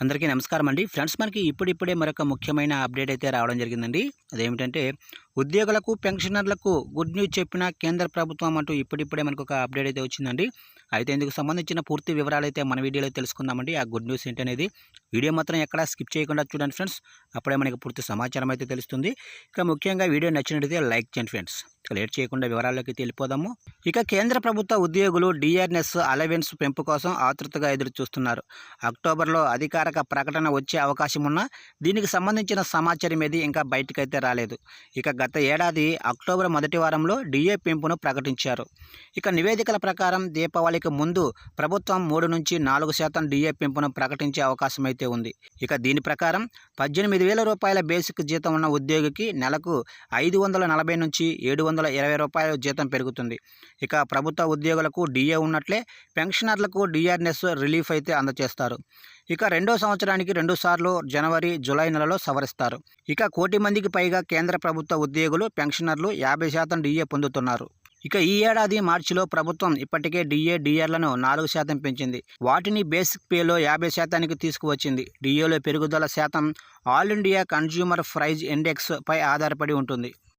అందరికీ నమస్కారం అండి ఫ్రెండ్స్ మనకి ఇప్పుడిప్పుడే మరొక ముఖ్యమైన అప్డేట్ అయితే రావడం జరిగిందండి. అదేమిటంటే ఉద్యోగులకు పెన్షనర్లకు గుడ్ న్యూస్ చెప్పిన కేంద్ర ప్రభుత్వం అంటూ ఇప్పుడిప్పుడే మనకు ఒక అప్డేట్ అయితే వచ్చిందండి. అయితే ఇందుకు సంబంధించిన పూర్తి వివరాలు అయితే మన వీడియోలో తెలుసుకుందామండి. ఆ గుడ్ న్యూస్ ఏంటనేది వీడియో మాత్రం ఎక్కడా స్కిప్ చేయకుండా చూడండి ఫ్రెండ్స్ అప్పుడే మనకి పూర్తి సమాచారం అయితే తెలుస్తుంది. ఇక ముఖ్యంగా వీడియో నచ్చినట్టయితే లైక్ చేయండి ఫ్రెండ్స్ లేట్ చేయకుండా వివరాల్లోకి వెళ్ళిపోదాము. ఇక కేంద్ర ప్రభుత్వ ఉద్యోగులు డిఆర్ఎస్ అలవెన్స్ పెంపు కోసం ఆతృతగా ఎదురు చూస్తున్నారు అక్టోబర్లో అధికారిక ప్రకటన వచ్చే అవకాశం ఉన్నా దీనికి సంబంధించిన సమాచారం ఏది ఇంకా బయటకైతే రాలేదు. ఇక గత ఏడాది అక్టోబర్ మొదటి వారంలో డిఏ పెంపును ప్రకటించారు. ఇక నివేదికల ప్రకారం దీపావళికి ముందు ప్రభుత్వం మూడు నుంచి నాలుగు శాతం డిఏ పెంపును ప్రకటించే అవకాశం అయితే ఉంది. ఇక దీని ప్రకారం పద్దెనిమిది వేల రూపాయల బేసిక్ జీతం ఉన్న ఉద్యోగికి నెలకు ఐదు వందల నలభై నుంచి ఏడు వందల ఇరవై రూపాయల జీతం పెరుగుతుంది. ఇక ప్రభుత్వ ఉద్యోగులకు డిఏ ఉన్నట్లే పెన్షనర్లకు డిఆర్ఎస్ రిలీఫ్ అయితే అందజేస్తారు ఇక రెండో సంవత్సరానికి రెండు సార్లు జనవరి జులై నెలలో సవరిస్తారు. ఇక కోటి మందికి పైగా కేంద్ర ప్రభుత్వ ఉద్యోగులు పెన్షనర్లు యాభై శాతం డిఏ పొందుతున్నారు. ఇక ఈ ఏడాది మార్చిలో ప్రభుత్వం ఇప్పటికే డిఏ డిఆర్లను నాలుగు శాతం పెంచింది. వాటిని బేసిక్ పేలో యాభై శాతానికి తీసుకువచ్చింది. డిఏలో పెరుగుదల శాతం all India consumer price index పై ఆధారపడి ఉంటుంది.